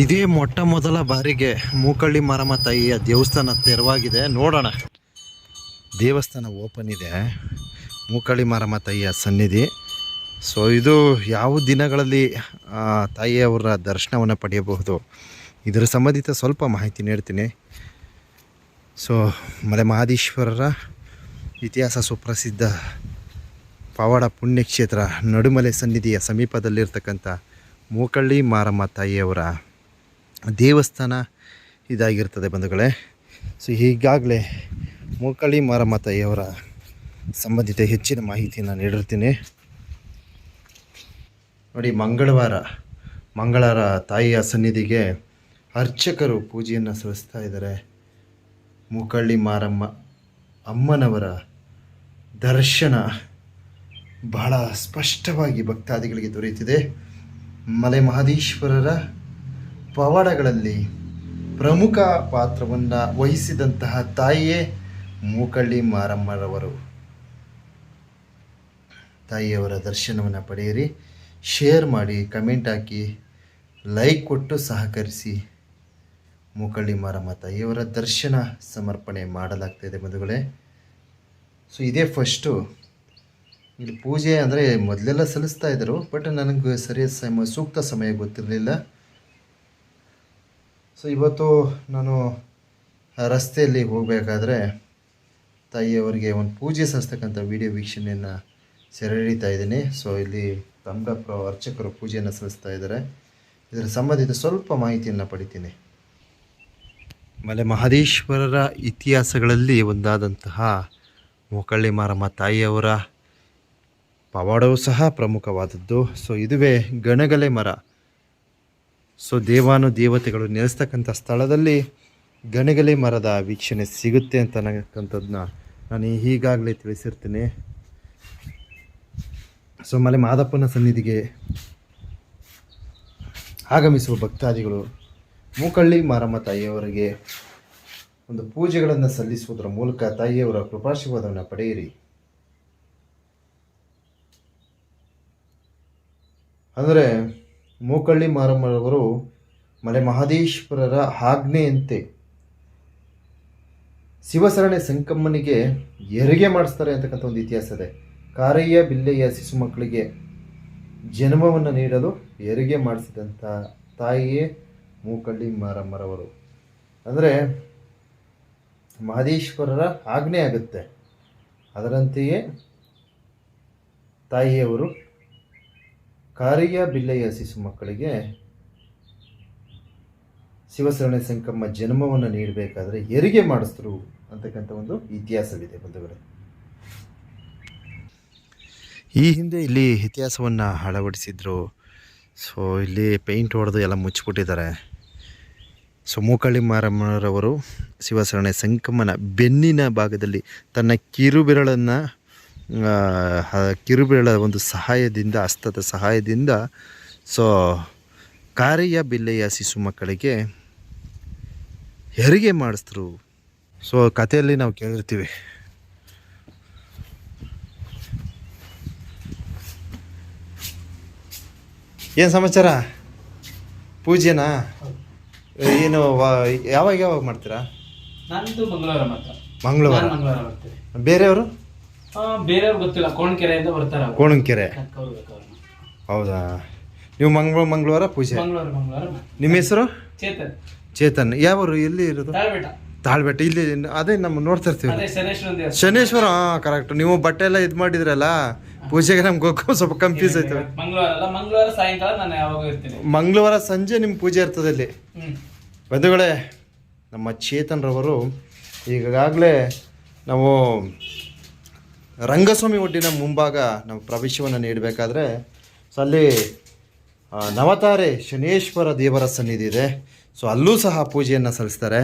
ಇದೇ ಮೊಟ್ಟ ಮೊದಲ ಬಾರಿಗೆ ಮೂಕಳ್ಳಿ ಮಾರಮ್ಮ ತಾಯಿಯ ದೇವಸ್ಥಾನ ತೆರವಾಗಿದೆ. ನೋಡೋಣ. ದೇವಸ್ಥಾನ ಓಪನ್ ಇದೆ. ಮೂಕಳ್ಳಿ ಮಾರಮ್ಮ ತಾಯಿಯ ಸನ್ನಿಧಿ. ಸೊ ಇದು ಯಾವ ದಿನಗಳಲ್ಲಿ ತಾಯಿಯವರ ದರ್ಶನವನ್ನು ಪಡೆಯಬಹುದು? ಇದರ ಸಂಬಂಧಿತ ಸ್ವಲ್ಪ ಮಾಹಿತಿ ನೀಡ್ತೀನಿ. ಸೊ ಮಲೆ ಮಹಾದೇಶ್ವರರ ಇತಿಹಾಸ ಸುಪ್ರಸಿದ್ಧ ಪವಾಡ ಪುಣ್ಯಕ್ಷೇತ್ರ ನಡುಮಲೆ ಸನ್ನಿಧಿಯ ಸಮೀಪದಲ್ಲಿರ್ತಕ್ಕಂಥ ಮೂಕಳ್ಳಿ ಮಾರಮ್ಮ ತಾಯಿಯವರ ದೇವಸ್ಥಾನ ಇದಾಗಿರ್ತದೆ ಬಂಧುಗಳೇ. ಸೊ ಈಗಾಗಲೇ ಮೂಕಳ್ಳಿ ಮಾರಮ್ಮ ತಾಯಿಯವರ ಸಂಬಂಧಿತ ಹೆಚ್ಚಿನ ಮಾಹಿತಿಯನ್ನು ನೀಡಿರ್ತೀನಿ. ನೋಡಿ, ಮಂಗಳವಾರ ಮಂಗಳವಾರ ತಾಯಿಯ ಸನ್ನಿಧಿಗೆ ಅರ್ಚಕರು ಪೂಜೆಯನ್ನು ಸಲ್ಲಿಸ್ತಾ ಇದ್ದಾರೆ ಮೂಕಳ್ಳಿ ಮಾರಮ್ಮ ಅಮ್ಮನವರ ದರ್ಶನ ಬಹಳ ಸ್ಪಷ್ಟವಾಗಿ ಭಕ್ತಾದಿಗಳಿಗೆ ದೊರೆಯುತ್ತಿದೆ. ಮಲೆ ಮಹದೇಶ್ವರರ ಪವಾಡಗಳಲ್ಲಿ ಪ್ರಮುಖ ಪಾತ್ರವನ್ನು ವಹಿಸಿದಂತಹ ತಾಯಿಯೇ ಮೂಕಳ್ಳಿ ಮಾರಮ್ಮರವರು. ತಾಯಿಯವರ ದರ್ಶನವನ್ನು ಪಡೆಯಿರಿ. ಶೇರ್ ಮಾಡಿ, ಕಮೆಂಟ್ ಹಾಕಿ, ಲೈಕ್ ಕೊಟ್ಟು ಸಹಕರಿಸಿ ಮೂಕಳ್ಳಿ ಮಾರಮ್ಮ ತಾಯಿಯವರ ದರ್ಶನ ಸಮರ್ಪಣೆ ಮಾಡಲಾಗ್ತಾಯಿದೆ ಬಂಧುಗಳೇ. ಸೊ ಇದೇ ಫಸ್ಟು ಇಲ್ಲಿ ಪೂಜೆ ಅಂದರೆ ಮೊದಲೆಲ್ಲ ಸಲ್ಲಿಸ್ತಾ ಇದ್ದರು ಬಟ್ ನನಗೆ ಸರಿಯಾದ ಸಮಯ, ಸೂಕ್ತ ಸಮಯ ಗೊತ್ತಿರಲಿಲ್ಲ. ಸೊ ಇವತ್ತು ನಾನು ರಸ್ತೆಯಲ್ಲಿ ಹೋಗಬೇಕಾದ್ರೆ ತಾಯಿಯವರಿಗೆ ಒಂದು ಪೂಜೆ ಸಲ್ಲಿಸ್ತಕ್ಕಂಥ ವಿಡಿಯೋ ವೀಕ್ಷಣೆಯನ್ನು ಸೆರೆ ಹಿಡಿತಾ ಇದ್ದೀನಿ. ಸೊ ಇಲ್ಲಿ ತಮ್ಗಪ್ಪ ಅರ್ಚಕರು ಪೂಜೆಯನ್ನು ಸಲ್ಲಿಸ್ತಾ ಇದ್ದಾರೆ. ಇದರ ಸಂಬಂಧಿತ ಸ್ವಲ್ಪ ಮಾಹಿತಿಯನ್ನು ಪಡಿತೀನಿ. ಮಲೆ ಮಹದೇಶ್ವರರ ಇತಿಹಾಸಗಳಲ್ಲಿ ಒಂದಾದಂತಹ ಮೊಕಳ್ಳಿ ಮಾರಮ್ಮ ತಾಯಿಯವರ ಪವಾಡವೂ ಸಹ ಪ್ರಮುಖವಾದದ್ದು. ಸೊ ಇದುವೇ ಗಣಗಲೆ ಮರ. ಸೊ ದೇವಾನು ದೇವತೆಗಳು ನೆಲೆಸ್ತಕ್ಕಂಥ ಸ್ಥಳದಲ್ಲಿ ಗಣಗಲೆ ಮರದ ವೀಕ್ಷಣೆ ಸಿಗುತ್ತೆ ಅಂತ ನಾನು ಈಗಾಗಲೇ ತಿಳಿಸಿರ್ತೀನಿ. ಸೊ ಮಲೆ ಮಾದಪ್ಪನ ಸನ್ನಿಧಿಗೆ ಆಗಮಿಸುವ ಭಕ್ತಾದಿಗಳು ಮೂಕಳ್ಳಿ ಮಾರಮ್ಮ ತಾಯಿಯವರಿಗೆ ಒಂದು ಪೂಜೆಗಳನ್ನು ಸಲ್ಲಿಸುವುದರ ಮೂಲಕ ತಾಯಿಯವರ ಕೃಪಾಶೀರ್ವಾದವನ್ನು ಪಡೆಯಿರಿ. ಅಂದರೆ ಮೂಕಳ್ಳಿ ಮಾರಮ್ಮರವರು ಮಲೆ ಮಹದೇಶ್ವರರ ಆಜ್ಞೆಯಂತೆ ಶಿವಸರಣೆ ಸಂಕಮ್ಮನಿಗೆ ಹೆರಿಗೆ ಮಾಡಿಸ್ತಾರೆ ಅಂತಕ್ಕಂಥ ಒಂದು ಇತಿಹಾಸ ಇದೆ. ಕಾರಯ್ಯ ಬಿಲ್ಲೆಯ ಶಿಶು ಮಕ್ಕಳಿಗೆ ಜನ್ಮವನ್ನು ನೀಡಲು ಹೆರಿಗೆ ಮಾಡಿಸಿದಂಥ ತಾಯಿಯೇ ಮೂಕಳ್ಳಿ ಮಾರಮ್ಮರವರು. ಅಂದರೆ ಮಹದೇಶ್ವರರ ಆಜ್ಞೆ ಆಗುತ್ತೆ. ಅದರಂತೆಯೇ ತಾಯಿಯವರು ಕಾರಿಯ ಬಿಲ್ಲೆಯ ಶಿಶು ಮಕ್ಕಳಿಗೆ ಶಿವಸರಣೆ ಸಂಕಮ್ಮ ಜನ್ಮವನ್ನು ನೀಡಬೇಕಾದ್ರೆ ಹೆರಿಗೆ ಮಾಡಿಸಿದ್ರು ಅಂತಕ್ಕಂಥ ಒಂದು ಇತಿಹಾಸವಿದೆ ಬಂಧುಗಳೇ. ಈ ಹಿಂದೆ ಇಲ್ಲಿ ಇತಿಹಾಸವನ್ನು ಅಳವಡಿಸಿದ್ರು. ಸೊ ಇಲ್ಲಿ ಪೇಂಟ್ ಹೊಡೆದು ಎಲ್ಲ ಮುಚ್ಚಿಬಿಟ್ಟಿದ್ದಾರೆ. ಸೊ ಮೂಕಳ್ಳಿ ಮಾರಮ್ಮನವರವರು ಶಿವಸರಣೆ ಸಂಕಮ್ಮನ ಬೆನ್ನಿನ ಭಾಗದಲ್ಲಿ ತನ್ನ ಕಿರುಬೆರಳನ್ನು ಕಿರುಬೆರಳ ಒಂದು ಸಹಾಯದಿಂದ ಹಸ್ತದ ಸಹಾಯದಿಂದ ಸೊ ಕಾರಿಯ ಬಿಲ್ಲೆಯ ಶಿಶು ಮಕ್ಕಳಿಗೆ ಹೆರಿಗೆ ಮಾಡಿಸಿದ್ರು. ಸೊ ಕಥೆಯಲ್ಲಿ ನಾವು ಕೇಳಿರ್ತೀವಿ. ಏನು ಸಮಾಚಾರ? ಪೂಜೆನಾ? ಏನು ಯಾವಾಗ ಯಾವಾಗ ಮಾಡ್ತೀರಾ? ಮಂಗಳವಾರ ಮಂಗಳವಾರ. ಬೇರೆಯವರು? ಬೇರೆಯವ್ರು ಗೊತ್ತಿಲ್ಲ ಕೋಣಕೆರೆಯಿಂದ ಬರ್ತಾರೆ ಅವ್ರು. ಕೋಣಂಕೆರೆ. ಅವ್ರನ್ನ. ಹೌದಾ? ನೀವು ಮಂಗಳ ಮಂಗಳವಾರ ಪೂಜೆ? ಮಂಗಳವಾರ ಮಂಗಳವಾರ ಮಾಡ್ತೀನಿ. ನಿಮ್ಮ ಹೆಸರು? ಚೇತನ್. ಚೇತನ್. ಯಾವರು ಎಲ್ಲಿ ಇರೋದು? ತಾಳ್ಬೇಟ ತಾಳ್ಬೆಟ್ಟ. ಇಲ್ಲಿ ಅದೇ ನಮ್ಮ ನೋಡ್ತಾ ಇರ್ತೀವಿ. ಅದೇ ಶನೇಶ್ವರ ದೇವಸ್ಥಾನ. ಶನೇಶ್ವರ ಹಾಂ ಕರೆಕ್ಟ್ ನೀವು ಬಟ್ಟೆ ಎಲ್ಲ ಇದು ಮಾಡಿದ್ರಲ್ಲ ಪೂಜೆಗೆ ನಮ್ಗೆ ಹೋಗೋ ಸ್ವಲ್ಪ ಕನ್ಫ್ಯೂಸ್ ಆಯ್ತು ಮಂಗಳವಾರ ಅಲ್ಲ ಮಂಗಳವಾರ ಸಾಯಂಕಾಲ ನಾನು ಯಾವಾಗ ಇರ್ತೀನಿ. ಮಂಗಳವಾರ ಸಂಜೆ ನಿಮ್ಮ ಪೂಜೆ ಇರ್ತದೆ ಇಲ್ಲಿ. ಹ್ಮ್. ಬಂಧುಗಳೇ ನಮ್ಮ ಚೇತನ್ರವರು ಈಗಾಗಲೇ ನಾವು ರಂಗಸ್ವಾಮಿ ಒಡ್ಡಿನ ಮುಂಭಾಗ ನಾವು ಪ್ರವೇಶವನ್ನು ನೀಡಬೇಕಾದ್ರೆ ಸೊ ಅಲ್ಲಿ ನವತಾರೆ ಶನೇಶ್ವರ ದೇವರ ಸನ್ನಿಧಿ ಇದೆ. ಸೊ ಅಲ್ಲೂ ಸಹ ಪೂಜೆಯನ್ನು ಸಲ್ಲಿಸ್ತಾರೆ.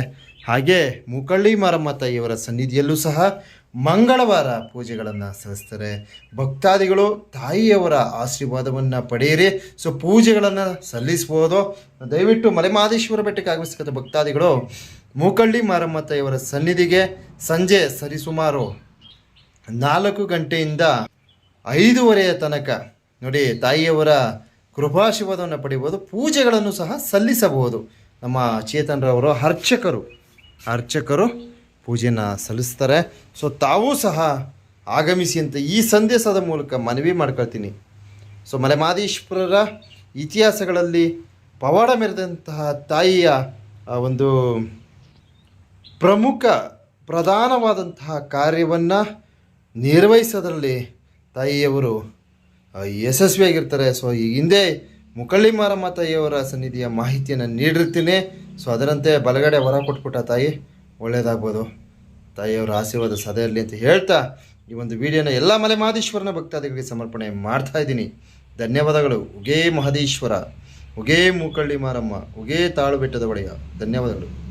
ಹಾಗೆ ಮುಕಳ್ಳಿ ಮಾರಮ್ಮ ತಾಯಿಯವರ ಸನ್ನಿಧಿಯಲ್ಲೂ ಸಹ ಮಂಗಳವಾರ ಪೂಜೆಗಳನ್ನು ಸಲ್ಲಿಸ್ತಾರೆ. ಭಕ್ತಾದಿಗಳು ತಾಯಿಯವರ ಆಶೀರ್ವಾದವನ್ನು ಪಡೆಯಿರಿ. ಸೊ ಪೂಜೆಗಳನ್ನು ಸಲ್ಲಿಸ್ಬೋದು. ದಯವಿಟ್ಟು ಮಲೆಮಹದೇಶ್ವರ ಬೆಟ್ಟಕ್ಕೆ ಆಗಮಿಸ್ತಕ್ಕಂಥ ಭಕ್ತಾದಿಗಳು, ಮೂಕಳ್ಳಿ ಮಾರಮ್ಮ ತಾಯಿಯವರ ಸನ್ನಿಧಿಗೆ ಸಂಜೆ ಸರಿಸುಮಾರು ನಾಲ್ಕು ಗಂಟೆಯಿಂದ ಐದೂವರೆಯ ತನಕ. ನೋಡಿ, ತಾಯಿಯವರ ಕೃಪಾಶೀರ್ವಾದವನ್ನು ಪಡೆಯಬಹುದು ಪೂಜೆಗಳನ್ನು ಸಹ ಸಲ್ಲಿಸಬಹುದು. ನಮ್ಮ ಚೇತನರವರು ಅರ್ಚಕರು. ಅರ್ಚಕರು ಪೂಜೆನ ಸಲ್ಲಿಸ್ತಾರೆ. ಸೊ ತಾವೂ ಸಹ ಆಗಮಿಸಿ ಅಂತ ಈ ಸಂದೇಶದ ಮೂಲಕ ಮನವಿ ಮಾಡ್ಕೊಳ್ತೀನಿ. ಸೊ ಮಲೆಮಾದೇಶ್ವರರ ಇತಿಹಾಸಗಳಲ್ಲಿ ಪವಾಡ ಮೆರೆದಂತಹ ತಾಯಿಯ ಒಂದು ಪ್ರಮುಖ ಪ್ರಧಾನವಾದಂತಹ ಕಾರ್ಯವನ್ನು ನಿರ್ವಹಿಸೋದ್ರಲ್ಲಿ ತಾಯಿಯವರು ಯಶಸ್ವಿಯಾಗಿರ್ತಾರೆ. ಸೊ, ಈ ಹಿಂದೆ ಮುಕಳ್ಳಿ ಮಾರಮ್ಮ ತಾಯಿಯವರ ಸನ್ನಿಧಿಯ ಮಾಹಿತಿಯನ್ನು ನೀಡಿರ್ತೀನಿ. ಸೊ, ಅದರಂತೆ ಬಲಗಡೆ ಹೊರ ಕೊಟ್ಬಿಟ್ಟ ತಾಯಿ ಒಳ್ಳೆಯದಾಗ್ಬೋದು ತಾಯಿಯವರ ಆಶೀರ್ವಾದ ಸದೆಯಲ್ಲಿ ಅಂತ ಹೇಳ್ತಾ ಈ ಒಂದು ವಿಡಿಯೋನ ಎಲ್ಲ ಮಲೆ ಮಹದೇಶ್ವರನ ಭಕ್ತಾದಿಗಳಿಗೆ ಸಮರ್ಪಣೆ ಮಾಡ್ತಾ ಇದ್ದೀನಿ. ಧನ್ಯವಾದಗಳು. ಉಗೇ ಮಹದೇಶ್ವರ, ಉಗೇ ಮುಕಳ್ಳಿ ಮಾರಮ್ಮ, ಉಗೇ ತಾಳು ಬೆಟ್ಟದ ಒಡೆಯ. ಧನ್ಯವಾದಗಳು.